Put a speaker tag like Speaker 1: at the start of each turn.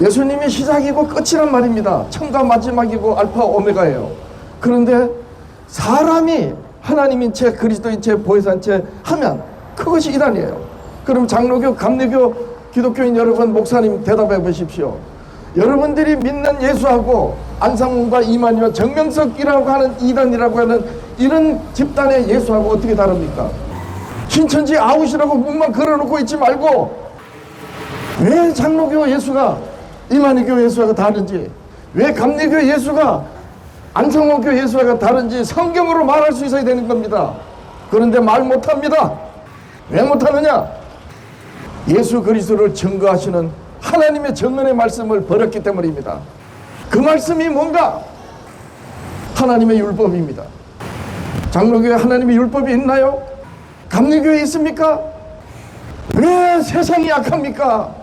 Speaker 1: 예수님이 시작이고 끝이란 말입니다. 처음과 마지막이고 알파 오메가예요. 그런데 사람이 하나님인 채 그리스도인 채 보혜사인 채 하면 그것이 이단이에요. 그럼 장로교, 감리교, 기독교인 여러분, 목사님 대답해 보십시오. 여러분들이 믿는 예수하고 안상훈과 이만희와 정명석이라고 하는 이단이라고 하는 이런 집단의 예수하고 어떻게 다릅니까? 신천지 아웃이라고 문만 걸어놓고 있지 말고 왜 장로교 예수가 이만희교 예수가 다른지 왜 감리교 예수가 안성호교 예수가 다른지 성경으로 말할 수 있어야 되는 겁니다. 그런데 말 못합니다. 왜 못하느냐? 예수 그리스도를 증거하시는 하나님의 정언의 말씀을 버렸기 때문입니다. 그 말씀이 뭔가? 하나님의 율법입니다. 장로교에 하나님의 율법이 있나요? 감리교에 있습니까? 왜 세상이 약합니까?